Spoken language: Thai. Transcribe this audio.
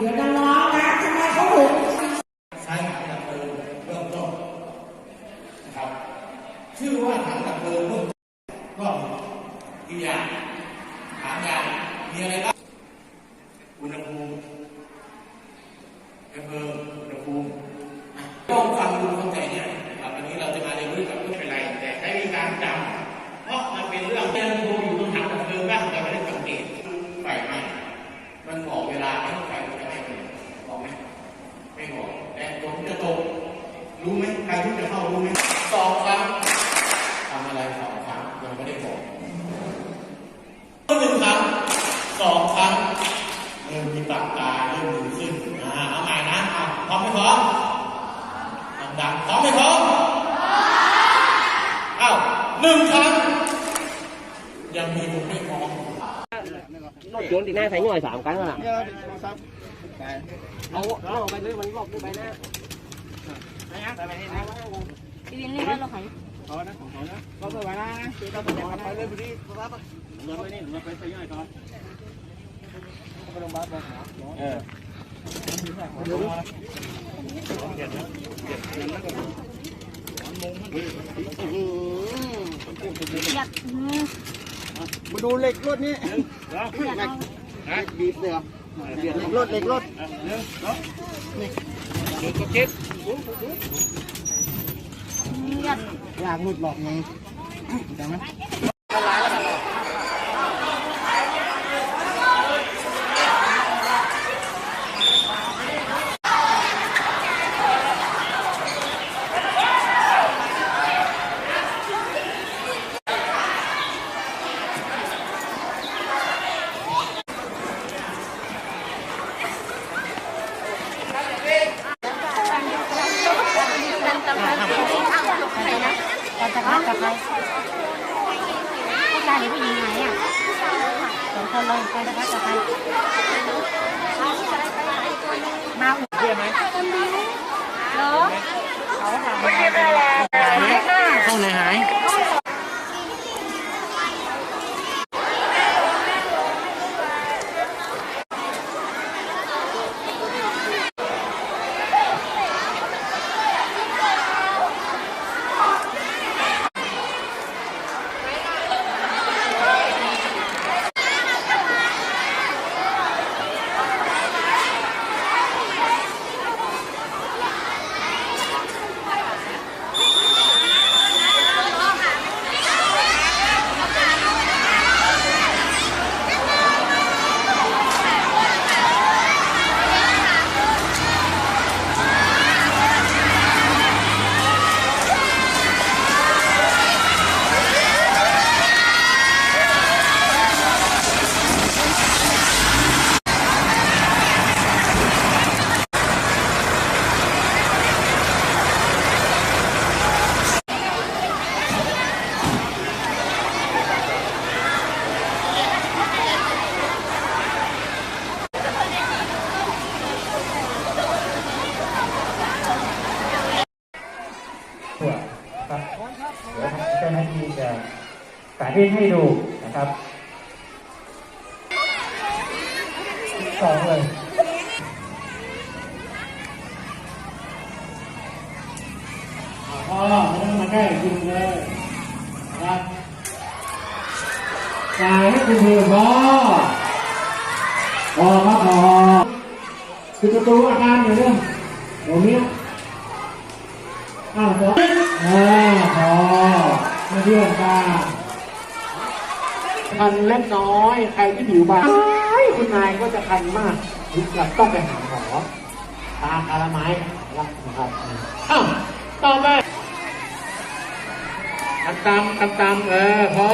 เดี๋ยวน้องๆนะทำไมเขาถึงใช้ถังดับเพลิงเริ่มต้นนะครับ ชื่อว่าถังดับเพลิงเริ่มต้นก็กี่อย่างถามยางมีอะไรบ้าง หนึ่งครั้งสองครั้งเริ่มมีปากตาเริ่มมือขึ้นอ่าเอาใหม่นะอะพร้อมไหมพร้อมดังๆพร้อมไหมพร้อมเอ้าหนึ่งครั้ง ยังมีผมไม่พร้อมรถยนต์ที่หน้าใส่หน่อยสามครั้งแล้วล่ะเอาเอาไปเลยมันรอบไปหน้า พี่วินเรียกว่าเราข เขายอยากอืมมาดูเหล็กรถนี่อยากเอาบีบเลยเหรอเหล็กรถเหล็กรถอยาก ยางหลุดหลอกไงจำไหมเราจะพัก กับใครผู้ชายหรือผู้หญิงไหนอะสองคนเลยใครจะคะกับใครมาอุ่นเชื่อไหมเหรอเขาถาม ตัวครับเดี๋ยวเจ้าหน้าที่จะสาธิตให้ดูนะครับสองเลยพอไม่ต้องมาใกล้จริงเลยนะครับจ่ายให้คุณพี่พ่อพอครับพอคือประตูอาคารอยู่เนี่ยตรงนี้ อ้าวพออ่าพอมาเที่ยวกันคันเล็กน้อย ใครที่ผิวบางคุณนายก็จะคันมากถึงกับต้องไปหาหมอตาคาราไม้รักนะครับอ้าวต่อไปกันตามกันตามเออพอ